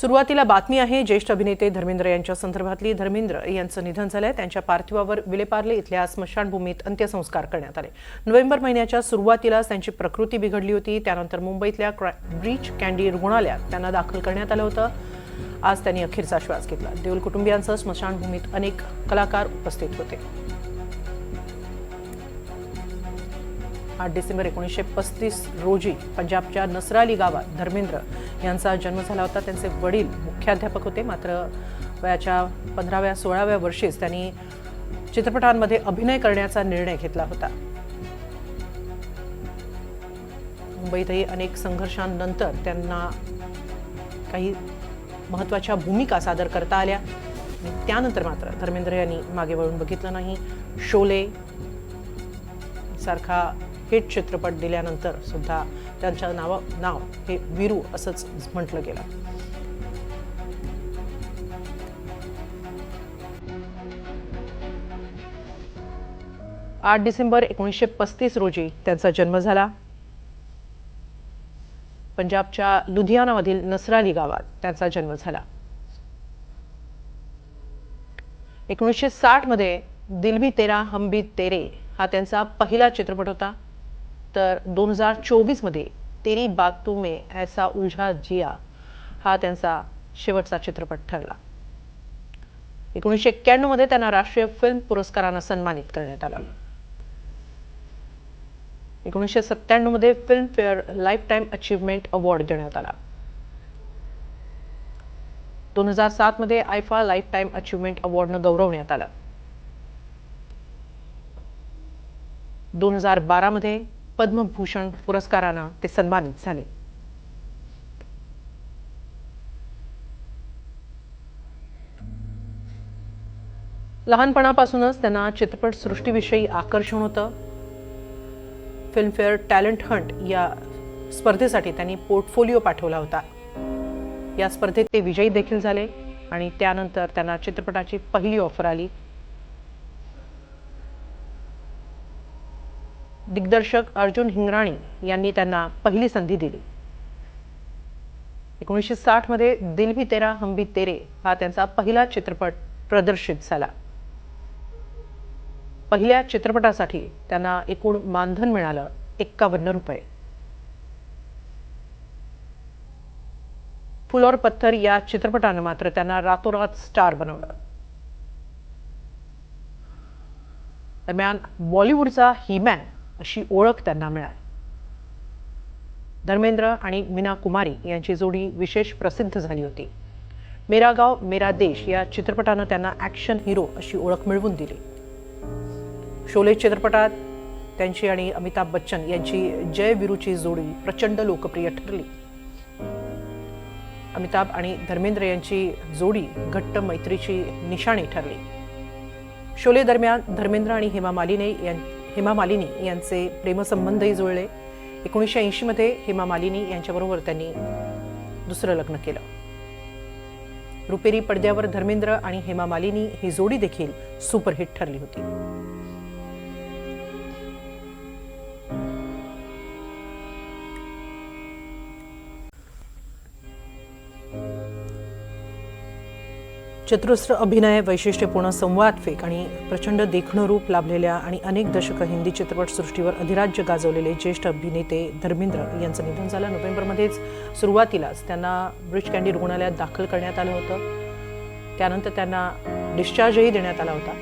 सुरुवातीला बातमी आहे ज्येष्ठ अभिनेते धर्मेंद्र यांच्या संदर्भातली. धर्मेंद्र यांचं निधन झालंय. त्यांच्या पार्थिवावर विलेपार्ले इथल्या स्मशानभूमीत अंत्यसंस्कार करण्यात आले. नोव्हेंबर महिन्याच्या सुरुवातीलाच त्यांची प्रकृती बिघडली होती. त्यानंतर मुंबईतल्या ब्रीच कॅन्डी रुग्णालयात त्यांना दाखल करण्यात आलं होतं. आज त्यांनी अखेरचा श्वास घेतला. देऊल कुटुंबियांसह स्मशानभूमीत अनेक कलाकार उपस्थित होते. आठ डिसेंबर एकोणीसशे पस्तीस रोजी पंजाबच्या नसराली गावात धर्मेंद्र यांचा जन्म झाला होता. त्यांचे वडील मुख्याध्यापक होते. मात्र वयाच्या पंधराव्या सोळाव्या वर्षीच त्यांनी चित्रपटांमध्ये अभिनय करण्याचा निर्णय घेतला होता. मुंबईतही अनेक संघर्षांनंतर त्यांना काही महत्त्वाच्या भूमिका सादर करता आल्या. आणि त्यानंतर मात्र धर्मेंद्र यांनी मागे वळून बघितलं नाही. शोले सारखा हिट चित्रपट दिल्यानंतर सुद्धा त्यांच्या नाव नाव हे वीरू असंच म्हटलं गेलं. आठ डिसेंबर एकोणीसशे पस्तीस रोजी त्यांचा जन्म झाला. पंजाबच्या लुधियानामधील नसराली गावात त्यांचा जन्म झाला. एकोणीसशे साठमध्ये दिल भी तेरा हम भी तेरे हा त्यांचा पहिला चित्रपट होता. तर दोन हजार चोवीसमध्ये तेरी बातों में ऐसा उलझा जिया हा त्यांचा शेवटचा चित्रपट ठरला. एकोणीसशे एक्क्याण्णवमध्ये त्यांना राष्ट्रीय फिल्म पुरस्कारानं सन्मानित करण्यात आलं. एकोणीसशे सत्त्याण्णवमध्ये Filmfare lifetime achievement award देण्यात आला. दोन हजार सातमध्ये आयफा लाईफ टाईम अचीवमेंट अवॉर्डनं गौरवण्यात आलं. दोन हजार बारामध्ये पद्मभूषण पुरस्कारानं ते सन्मानित झाले. लहानपणापासूनच त्यांना चित्रपटसृष्टीविषयी आकर्षण होतं. फिल्मफेअर टॅलेंट हंट या स्पर्धेसाठी त्यांनी पोर्टफोलिओ पाठवला होता. या स्पर्धेत ते विजयी देखील झाले आणि त्यानंतर त्यांना चित्रपटाची पहिली ऑफर आली. दिग्दर्शक अर्जुन हिंगराणी यांनी त्यांना पहिली संधी दिली. एकोणीसशे साठमध्ये दिल भी तेरा हम भी तेरे हा त्यांचा पहिला चित्रपट प्रदर्शित झाला. पहिल्या चित्रपटासाठी त्यांना एकूण मानधन मिळालं एक्कावन्न रुपये. फुल और पत्थर या चित्रपटानं मात्र त्यांना रातोरात स्टार बनवलं. दरम्यान बॉलिवूडचा हिमॅन अशी ओळख त्यांना मिळाली. धर्मेंद्र आणि मीना कुमारी यांची जोडी विशेष प्रसिद्ध झाली होती. मेरा गाव मेरा देश या चित्रपटानं त्यांना ॲक्शन हिरो अशी ओळख मिळवून दिली. शोले चित्रपटात त्यांची आणि अमिताभ बच्चन यांची जय विरूची जोडी प्रचंड लोकप्रिय ठरली. अमिताभ आणि धर्मेंद्र यांची जोडी घट्ट मैत्रीची निशाणी ठरली. शोले दरम्यान धर्मेंद्र आणि हेमा मालिनी यां हेमा मालिनी यांचे प्रेमसंबंधही जुळले. एकोणीसशे ऐंशीमध्ये हेमा मालिनी यांच्याबरोबर त्यांनी दुसरं लग्न केलं. रुपेरी पडद्यावर धर्मेंद्र आणि हेमा मालिनी ही जोडी देखील सुपरहिट ठरली होती. चतुरस्र अभिनय वैशिष्ट्यपूर्ण संवाद फेक आणि प्रचंड देखणं रूप लाभलेल्या आणि अनेक दशकं हिंदी चित्रपटसृष्टीवर अधिराज्य गाजवलेले ज्येष्ठ अभिनेते धर्मेंद्र यांचं निधन झालं. नोव्हेंबरमध्येच सुरुवातीलाच त्यांना ब्रिज कँडी रुग्णालयात दाखल करण्यात आलं होतं. त्यानंतर त्यांना डिस्चार्जही देण्यात आला होता.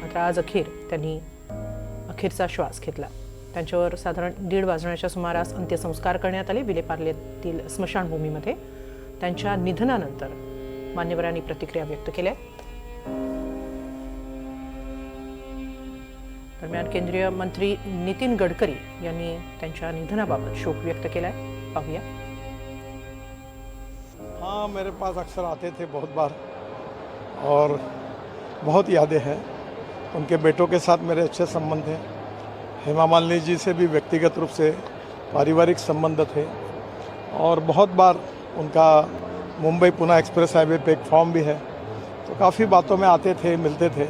मात्र आज अखेर त्यांनी अखेरचा श्वास घेतला. त्यांच्यावर साधारण दीड वाजण्याच्या सुमारास अंत्यसंस्कार करण्यात आले. विलेपार्लेतील स्मशानभूमीमध्ये त्यांच्या निधनानंतर मान्यवरांनी प्रतिक्रिया व्यक्त केल्या. दरम्यान केंद्रीय मंत्री नितीन गडकरी यांनी त्यांच्या निधनाबाबत शोक व्यक्त केलाय. पाहूया. हाँ मेरे पास अक्सर आते थे बहुत बार और बहुत यादें हैं। उनके बेटों के साथ मेरे अच्छे संबंध हैं। हेमा मालिनी जी से भी व्यक्तिगत रूप से पारिवारिक संबंध थे और बहुत बार उनका मुंबई पुणे एक्सप्रेस हाईवे पे एक फॉर्म भी है। तो काफ़ी बातों में आते थे, मिलते थे।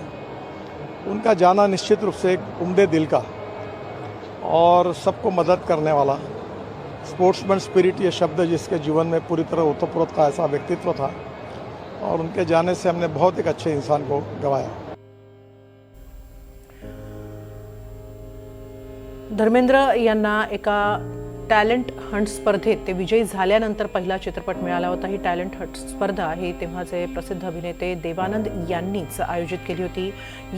उनका जाना निश्चित रूप से एक उम्दे दिल का और सबको मदद करने वाला स्पोर्ट्समैन स्पिरिट ये शब्द जिसके जीवन में पूरी तरह ओतप्रोत का ऐसा व्यक्तित्व था और उनके जाने से हमने बहुत एक अच्छे इंसान को गंवाया। धर्मेंद्र यांना एका टॅलेंट हंट स्पर्धेत ते विजयी झाल्यानंतर पहिला चित्रपट मिळाला होता. ही टॅलेंट हंट स्पर्धा ही तेव्हाचे प्रसिद्ध अभिनेते देवानंद यांनीच आयोजित केली होती.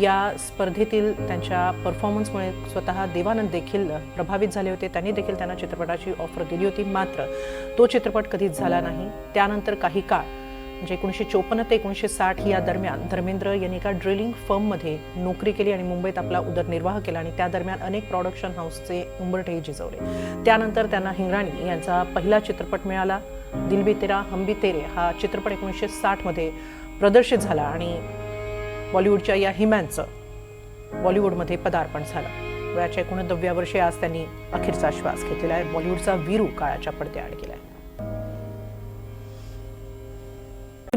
या स्पर्धेतील त्यांच्या परफॉर्मन्समुळे स्वतः देवानंद देखील प्रभावित झाले होते. त्यांनी देखील त्यांना चित्रपटाची ऑफर दिली होती. मात्र तो चित्रपट कधीच झाला नाही. त्यानंतर काही काळ म्हणजे एकोणीसशे चोपन्न ते एकोणीसशे साठ या दरम्यान धर्मेंद्र यांनी एका ड्रिलिंग फर्ममध्ये नोकरी केली आणि मुंबईत आपला उदरनिर्वाह केला आणि त्या दरम्यान अनेक प्रॉडक्शन हाऊसचे उंबरठेही झिजवले त्यानंतर त्यांना हिंगराणी यांचा पहिला चित्रपट मिळाला. दिल बी तेरा हम भी तेरे हा चित्रपट एकोणीसशे साठमध्ये प्रदर्शित झाला आणि बॉलिवूडच्या या हिमॅनचं बॉलिवूडमध्ये पदार्पण झालं. वयाच्या एकोणनव्या वर्षी आज त्यांनी अखेरचा श्वास घेतलेला आहे. बॉलिवूडचा वीरू काळाच्या पडद्याआड केला आहे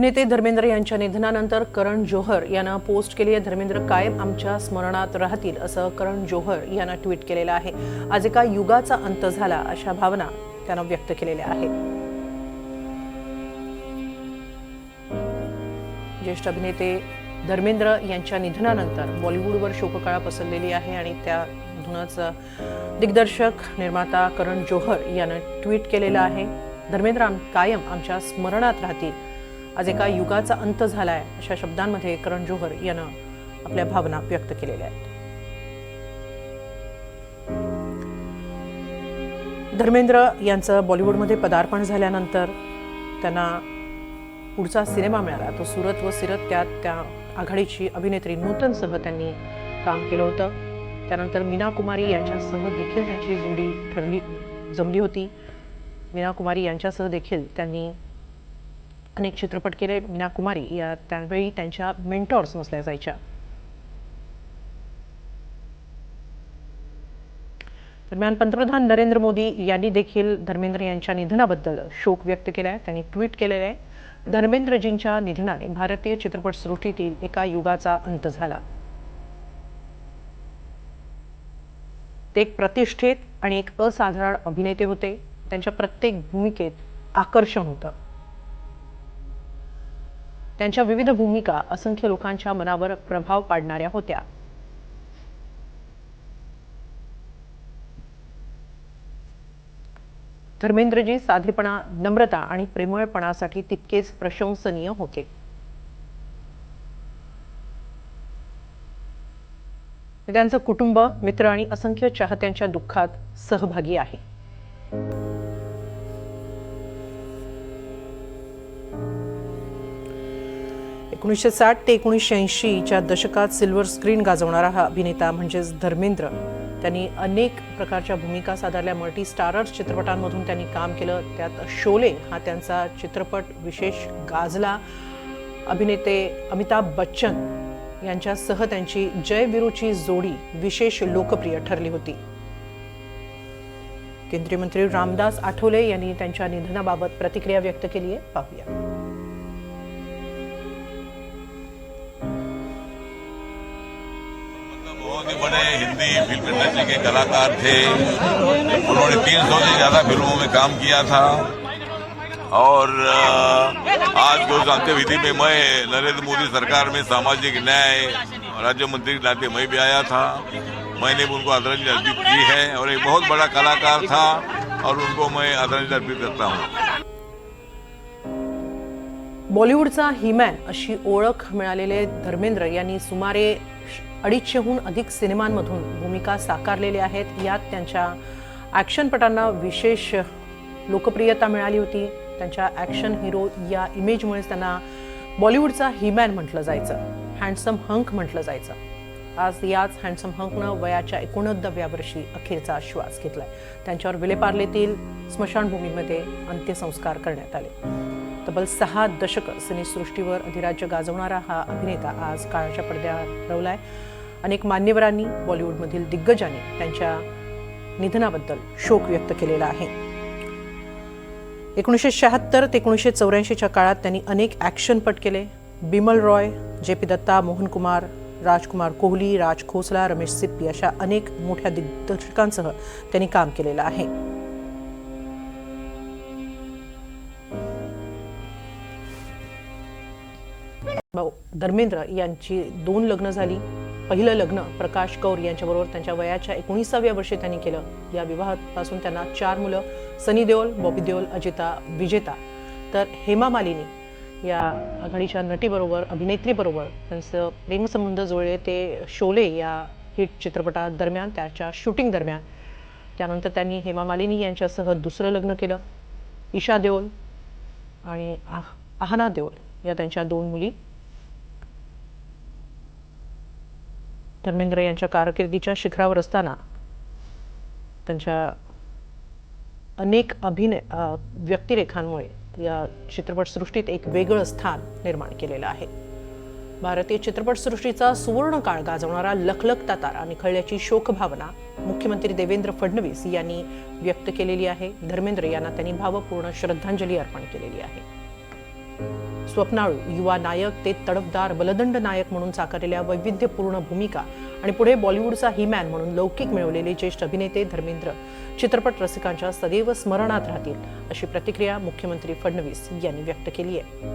नेते धर्मेंद्र यांच्या निधनानंतर करण जोहर यानं पोस्ट केली आहे. धर्मेंद्र कायम आमच्या स्मरणात राहतील असं करण जोहर यानं ट्विट केलेलं आहे. आज एका युगाचा अंत झाला अशा भावना त्यानं व्यक्त केलेल्या आहेत. ज्येष्ठ अभिनेते धर्मेंद्र यांच्या निधनानंतर बॉलिवूडवर शोककळा पसरलेली आहे आणि त्यातूनच दिग्दर्शक निर्माता करण जोहर यानं ट्विट केलेलं आहे. धर्मेंद्र आम कायम आमच्या स्मरणात राहतील आज एका युगाचा अंत झाला आहे अशा शब्दांमध्ये करण जोहर यानं आपल्या भावना व्यक्त केलेल्या आहेत. धर्मेंद्र यांचं बॉलिवूडमध्ये पदार्पण झाल्यानंतर त्यांना पुढचा सिनेमा मिळाला. तो सुरत व सिरत त्यात त्या आघाडीची अभिनेत्री नूतनसह त्यांनी काम केलं होतं. त्यानंतर मीना कुमारी यांच्यासह देखील त्यांची जोडी ठरली जमली होती. मीना कुमारी यांच्यासह देखील त्यांनी अनेक चित्रपट केले. मीना कुमारी या त्यावेळी त्यांच्या मेंटॉर्स नसल्या जायच्या. दरम्यान पंतप्रधान नरेंद्र मोदी यांनी देखील धर्मेंद्र यांच्या निधनाबद्दल शोक व्यक्त केला आहे त्यांनी ट्विट केलेलं आहे. धर्मेंद्रजींच्या निधनाने भारतीय चित्रपटसृष्टीतील एका युगाचा अंत झाला. ते एक प्रतिष्ठित आणि एक असाधारण अभिनेते होते. त्यांच्या प्रत्येक भूमिकेत आकर्षण होतं. त्यांच्या विविध भूमिका असंख्य लोकांच्या मनावर प्रभाव पाडणाऱ्या होत्या. धर्मेंद्रजी साधेपणा नम्रता आणि प्रेमळपणासाठी तितकेच प्रशंसनीय होते. त्यांचं कुटुंब मित्र आणि असंख्य चाहत्यांच्या दुःखात सहभागी आहे. एकोणीसशे साठ ते एकोणीसशे ऐंशीच्या दशकात सिल्वर स्क्रीन गाजवणारा हा अभिनेता म्हणजेच धर्मेंद्र. त्यांनी अनेक प्रकारच्या भूमिका साधारल्या. मल्टी स्टारर्स चित्रपटांमधून त्यांनी काम केलं. त्यात शोले हा त्यांचा चित्रपट विशेष गाजला. अभिनेते अमिताभ बच्चन यांच्यासह त्यांची जय विरूची जोडी विशेष लोकप्रिय ठरली होती. केंद्रीय मंत्री रामदास आठवले यांनी त्यांच्या निधनाबाबत प्रतिक्रिया व्यक्त केली आहे पाहूया. बहुत हिंदी फिल्म इंडस्ट्री के कलाकार थे। उन्होंने 300 से ज्यादा फिल्मों में काम किया था। और अ, आज को अंत्यविधि में मैं नरेंद्र मोदी सरकार में सामाजिक न्याय राज्य मंत्री के नाते मैं भी आया था। मैंने भी उनको आदरांजलि अर्पित की है और एक बहुत बड़ा कलाकार था और उनको मैं आदरांजलि अर्पित करता हूँ। बॉलिवूडचा हिमॅन अशी ओळख मिळालेले धर्मेंद्र यांनी सुमारे अडीचशेहून अधिक सिनेमांमधून भूमिका साकारलेल्या आहेत. यात त्यांच्या ॲक्शनपटांना विशेष लोकप्रियता मिळाली होती. त्यांच्या ॲक्शन हिरो या इमेजमुळेच त्यांना बॉलिवूडचा हिमॅन म्हटलं जायचं. हँडसम हंक म्हटलं जायचं. आज याच हँडसम हंकनं वयाच्या एकोणनव्या वर्षी अखेरचा श्वास घेतलाय. त्यांच्यावर विलेपार्लेतील स्मशानभूमीमध्ये अंत्यसंस्कार करण्यात आले. तब्बल सहा दशक सिनेसृष्टीवर अधिराज्य गाजवणारा हा अभिनेता आज काळाच्या पडद्यावर हरवलाय. अनेक मान्यवरांनी बॉलिवूडमधील दिग्गजांनी त्यांच्या निधनाबद्दल शोक व्यक्त केलेला आहे. एकोणीसशे शहात्तर ते एकोणीसशे चौऱ्याऐंशीच्या काळात त्यांनी अनेक ॲक्शनपट केले. बिमल रॉय जे पी दत्ता मोहन कुमार राजकुमार कोहली राज खोसला रमेश सिप्पी अशा अनेक मोठ्या दिग्दर्शकांसह त्यांनी काम केलेलं आहे. धर्मेंद्र यांची दोन लग्न झाली. पहिलं लग्न प्रकाश कौर यांच्याबरोबर त्यांच्या वयाच्या एकोणीसाव्या वर्षी त्यांनी केलं. या विवाहापासून त्यांना चार मुलं सनी देओल बॉबी देओल अजिता विजेता. तर हेमा मालिनी या आघाडीच्या नटीबरोबर अभिनेत्रीबरोबर त्यांचं प्रेमसंबंध जुळले. ते शोले या हिट चित्रपटादरम्यान त्याच्या शूटिंग दरम्यान. त्यानंतर त्यांनी हेमा मालिनी यांच्यासह दुसरं लग्न केलं. ईशा देओल आणि आह- आहना देओल या त्यांच्या दोन मुली. धर्मेंद्र यांच्या कारकिर्दीच्या शिखरावर असताना त्यांच्या अनेक अभिनय व्यक्तिरेखांमुळे या चित्रपटसृष्टीत एक वेगळं स्थान निर्माण केलेलं आहे. भारतीय चित्रपटसृष्टीचा सुवर्ण काळ गाजवणारा लखलखता तारा निखळल्याची शोकभावना मुख्यमंत्री देवेंद्र फडणवीस यांनी व्यक्त केलेली आहे. धर्मेंद्र यांना त्यांनी भावपूर्ण श्रद्धांजली अर्पण केलेली आहे. स्वप्नाळू युवा नायक ते तडफदार बलदंड नायक म्हणून साकारलेल्या वैविध्यपूर्ण भूमिका आणि पुढे बॉलिवूडचा हिमॅन म्हणून लौकिक मिळवलेले ज्येष्ठ अभिनेते धर्मेंद्र. चित्रपट रसिकांच्या सदैव स्मरणात राहतील अशी प्रतिक्रिया मुख्यमंत्री फडणवीस यांनी व्यक्त केली आहे.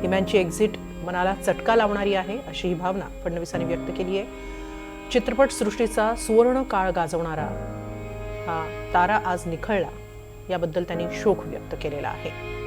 हिमॅनची एक्झिट मनाला चटका लावणारी आहे अशी ही भावना फडणवीसांनी व्यक्त केली आहे. चित्रपट सृष्टीचा सुवर्ण काळ गाजवणारा हा तारा आज निखळला. याबद्दल त्यांनी शोक व्यक्त केलेला आहे.